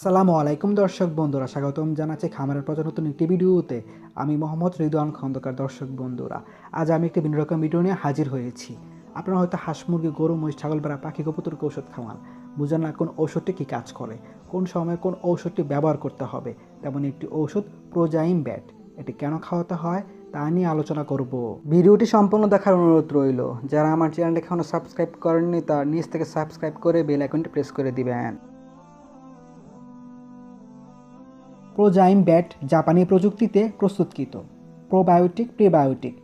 আসসালামু আলাইকুম দর্শক বন্ধুরা, স্বাগতম জানাচ্ছি খামারের প্রচার নতুন একটি ভিডিওতে। আমি মোহাম্মদ রিদওয়ান খন্দকার, দর্শক বন্ধুরা। আজ আমি একটি ভিন্ন রকম ভিডিও নিয়ে হাজির হয়েছি। আপনারা হয়তো হাঁস, মুরগি, গরু, মহিষ, ছাগল বেড়া পাখি কপুতরকে ওষুধ খাওয়ান বুঝেন না কোন ঔষধটি কী কাজ করে, কোন সময় কোন ঔষধটি ব্যবহার করতে হবে। তেমন একটি ঔষধ প্রোজাইম ব্যাট, এটি কেন খাওয়াতে হয় তা নিয়ে আলোচনা করব। ভিডিওটি সম্পূর্ণ দেখার অনুরোধ রইল, যারা আমার চ্যানেলটি এখনও সাবস্ক্রাইব করেননি, তার নিচ থেকে সাবস্ক্রাইব করে বেল আইকনটি প্রেস করে দিবেন। প্রোজাইম ব্যাট জাপানি প্রযুক্তিতে প্রস্তুতকৃত। Probiotic, prebiotic,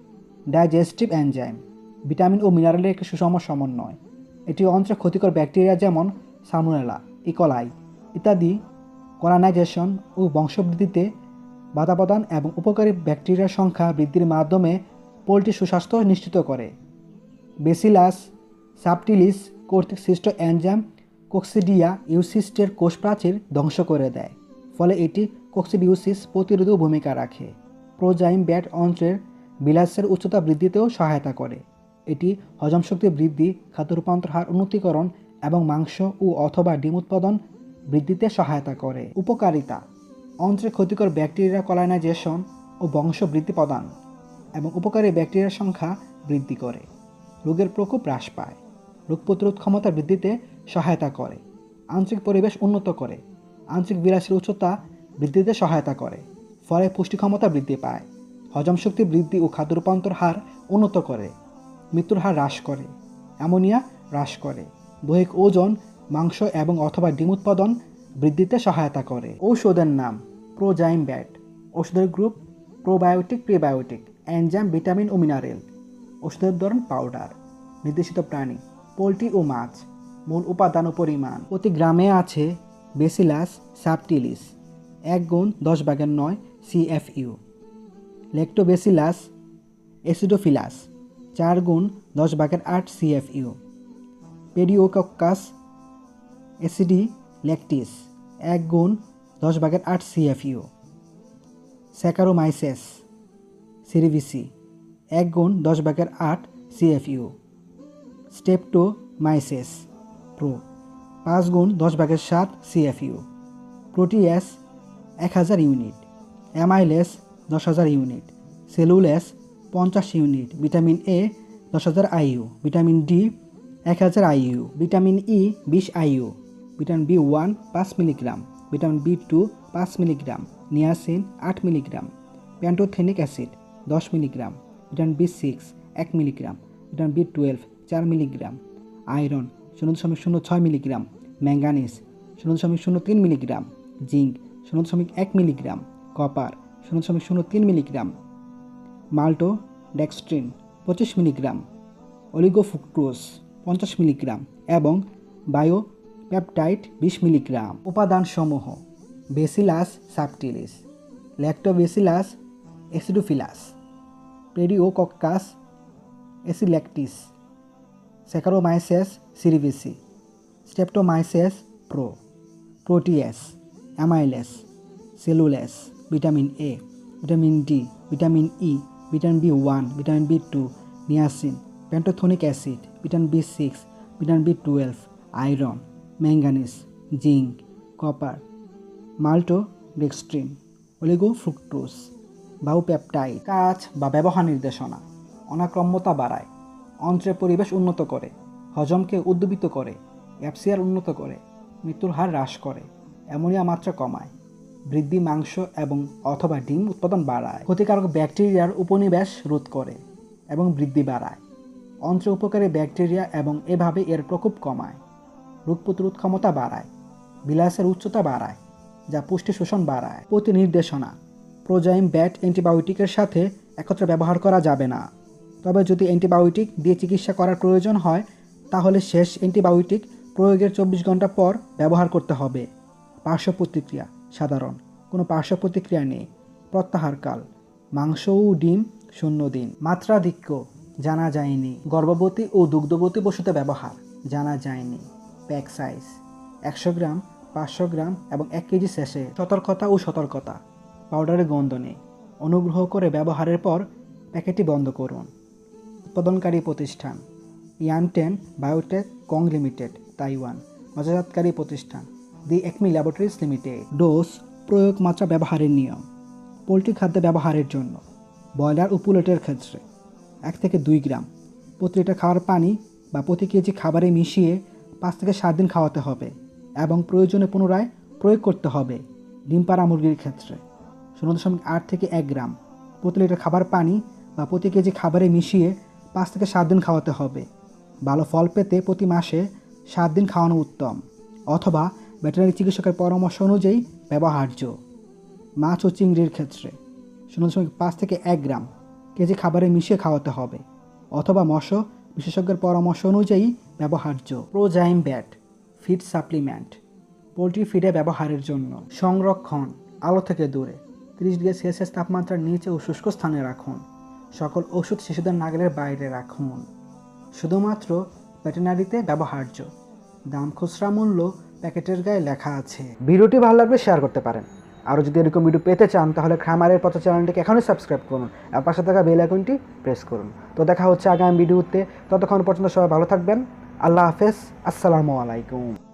digestive enzyme, vitamin ও মিনারেলের একটি সুষম সমন্বয়। এটি অন্ত্রে ক্ষতিকর ব্যাকটেরিয়া যেমন সালমোনেলা ইকলাই ইত্যাদি, কলানাইজেশন ও বংশবৃদ্ধিতে বাধা প্রদান এবং উপকারী ব্যাকটেরিয়ার সংখ্যা বৃদ্ধির মাধ্যমে পোলট্রি সুস্বাস্থ্য নিশ্চিত করে। বেসিলাস সাবটিলিস কর্তৃক সৃষ্ট অ্যানজাম কোক্সিডিয়া ইউসিস্টের কোষ প্রাচীর ধ্বংস করে দেয়। ফলে এটি কোক্সিডিউসিস প্রতিরোধেও ভূমিকা রাখে। প্রোজাইম ব্যাট অন্ত্রের বিলাসের উচ্চতা বৃদ্ধিতেও সহায়তা করে। এটি হজম শক্তি বৃদ্ধি, খাদ্য রূপান্তর হার উন্নতিকরণ এবং মাংস ও অথবা ডিম উৎপাদন বৃদ্ধিতে সহায়তা করে। উপকারিতা, অন্ত্রে ক্ষতিকর ব্যাকটেরিয়া কলাইনাইজেশন ও বংশ বৃদ্ধি প্রদান এবং উপকারী ব্যাকটেরিয়ার সংখ্যা বৃদ্ধি করে। রোগের প্রকোপ হ্রাস পায়। রোগ প্রতিরোধ ক্ষমতা বৃদ্ধিতে সহায়তা করে। আঞ্চলিক পরিবেশ উন্নত করে। আঞ্চলিক বিলাসের উচ্চতা বৃদ্ধিতে সহায়তা করে, ফলে পুষ্টি ক্ষমতা বৃদ্ধি পায়, হজম শক্তি বৃদ্ধি ও খাদ্য রূপান্তর হার উন্নত করে, মৃত্যুর হার হ্রাস করে, অ্যামোনিয়া হ্রাস করে, দৈহিক ওজন, মাংস এবং অথবা ডিম উৎপাদন বৃদ্ধিতে সহায়তা করে। ঔষধের নাম প্রোজাইম ব্যাট ওষুধের group probiotic, prebiotic enzyme vitamin ও মিনারেল ওষুধের ধরন পাউডার, নির্দেশিত প্রাণী, পোলট্রি ও মাছ, মূল উপাদান ও পরিমাণ। প্রতি গ্রামে আছে বেসিলাস সাবটিলিস, এক গুণ দশ ভাগের নয় সিএফইউ। লেক্টোবেসিলাস এসিডোফিলাস চার গুণ দশ ভাগের আট সিএফইউ। পেডিওকক্কাস এসিডি ল্যাকটিস এক গুণ দশ ভাগের আট সিএফইউ। স্যাকারোমাইসেস সিরিভিসি, এক গুণ দশ ভাগের আট সিএফইউ। স্টেপটোমাইসেস প্রো। পাঁচ গুণ দশ ভাগের সাত সিএফইউ প্রোটিয়াস এক হাজার ইউনিট। অ্যামাইলেস দশ হাজার ইউনিট। সেলুলেস পঞ্চাশ ইউনিট। ভিটামিন এ দশ হাজার আইইউ ভিটামিন ডি এক হাজার আইইউ ভিটামিন ই বিশ আইইউ ভিটামিন বি ওয়ান পাঁচ মিলিগ্রাম। ভিটামিন বি টু পাঁচ মিলিগ্রাম। নিয়াসিন আট মিলিগ্রাম। প্যান্টোথেনিক অ্যাসিড দশ মিলিগ্রাম। ভিটামিন বি সিক্স এক মিলিগ্রাম। ভিটামিন বি টুয়েলভ চার মিলিগ্রাম। আয়রন শূন্য দশমিক শূন্য ছয় মিলিগ্রাম, ম্যাঙ্গানিজ শূন্য দশমিক শূন্য তিন মিলিগ্রাম, জিঙ্ক শূন্য দশমিক এক মিলিগ্রাম, কপার শূন্য দশমিক শূন্য তিন মিলিগ্রাম, মাল্টো ডেক্সট্রিন পঁচিশ মিলিগ্রাম অলিগোফুক্টোজ পঞ্চাশ মিলিগ্রাম এবং বায়ো পেপটাইড বিশ মিলিগ্রাম। উপাদানসমূহ, bacillus subtilis, lactobacillus acidophilus pediococcus acidilactici. Saccharomyces cerevisiae streptomyces pro protease amylase cellulase vitamin A vitamin D vitamin E vitamin B one vitamin B two niacin pantothenic acid vitamin B six vitamin B twelve iron manganese zinc copper maltodextrin oligofructose biopeptide কাজ বা ব্যবহার নির্দেশনা, অনাক্রম্যতা বাড়ায়। অন্ত্রের পরিবেশ উন্নত করে, হজমকে উদ্দীপিত করে অ্যাপসিয়ার উন্নত করে, মৃত্যুর হার হ্রাস করে, অ্যামোনিয়া মাত্রা কমায়, বৃদ্ধি মাংস এবং অথবা ডিম উৎপাদন বাড়ায়, ক্ষতিকারক ব্যাকটেরিয়ার উপনিবেশ রোধ করে এবং বৃদ্ধি বাড়ায়। অন্ত্র উপকারী ব্যাকটেরিয়া এবং এভাবে এর প্রকোপ কমায়, রোগ প্রতিরোধ ক্ষমতা বাড়ায়, বিলাসের উচ্চতা বাড়ায়, যা পুষ্টি শোষণ বাড়ায়। প্রতি নির্দেশনা প্রোজাইম ব্যাট অ্যান্টিবায়োটিকের সাথে একত্রে ব্যবহার করা যাবে না। তবে যদি অ্যান্টিবায়োটিক দিয়ে চিকিৎসা করার প্রয়োজন হয়, তাহলে শেষ অ্যান্টিবায়োটিক প্রয়োগের চব্বিশ ঘণ্টা পর ব্যবহার করতে হবে। পার্শ্ব প্রতিক্রিয়া, সাধারণ। কোনো পার্শ্ব প্রতিক্রিয়া নেই। প্রত্যাহারকাল মাংস ও ডিম শূন্য দিন। মাত্রাধিক্য জানা যায়নি। গর্ভবতী ও দুগ্ধবতী পশুতে ব্যবহার জানা যায়নি। প্যাক সাইজ, একশো গ্রাম, পাঁচশো গ্রাম এবং এক কেজি শেষে সতর্কতা ও সতর্কতা। পাউডারের গন্ধ নেই। অনুগ্রহ করে ব্যবহারের পর প্যাকেটটি বন্ধ করুন। উৎপাদনকারী প্রতিষ্ঠান, Yanten biotech co limited, Taiwan বাজারজাতকারী প্রতিষ্ঠান, the Acme laboratories limited. Dose, প্রয়োগ মাত্রা ব্যবহারের নিয়ম, পোলট্রি খাদ্য ব্যবহারের জন্য, ব্রয়লার ও পুলেটের ক্ষেত্রে। এক থেকে দুই গ্রাম, প্রতি লিটার খাওয়ার পানি বা প্রতি কেজি খাবারে মিশিয়ে পাঁচ থেকে সাত দিন খাওয়াতে হবে এবং প্রয়োজনে পুনরায় প্রয়োগ করতে হবে ডিম পাড়া মুরগির ক্ষেত্রে। শূন্য দশমিক আট থেকে এক গ্রাম, প্রতি লিটার খাবার পানি বা প্রতি কেজি খাবারে মিশিয়ে পাঁচ থেকে সাত দিন খাওয়াতে হবে। ভালো ফল পেতে প্রতি মাসে সাত দিন খাওয়ানো উত্তম, অথবা ভেটেরিনারি চিকিৎসকের পরামর্শ অনুযায়ী ব্যবহার্য। মাছ ও চিংড়ির ক্ষেত্রে শূন্য দশমিক পাঁচ থেকে এক গ্রাম কেজি খাবারে মিশিয়ে খাওয়াতে হবে, অথবা মৎস্য বিশেষজ্ঞের পরামর্শ অনুযায়ী ব্যবহার্য। Prozyme vet, feed supplement, poultry ফিডে ব্যবহারের জন্য। সংরক্ষণ, আলো থেকে দূরে, তিরিশ ডিগ্রি সেলসিয়াস তাপমাত্রার নিচে ও শুষ্ক স্থানে রাখুন। সকল ওষুধ শিশুদের নাগালের বাইরে রাখুন শুধুমাত্র ভেটেনারিতে ব্যবহার্য। দাম খুচরা মূল্য প্যাকেটের গায়ে লেখা আছে। ভিডিওটি ভালো লাগলে শেয়ার করতে পারেন। আরও যদি এরকম ভিডিও পেতে চান, তাহলে খামারের পথ চ্যানেলটিকে এখনই সাবস্ক্রাইব করুন আর পাশে থাকা বেল আইকনটি প্রেস করুন। তো দেখা হচ্ছে আগামী ভিডিওতে ততক্ষণ পর্যন্ত সবাই ভালো থাকবেন। আল্লাহ হাফেজ। আসসালামু আলাইকুম।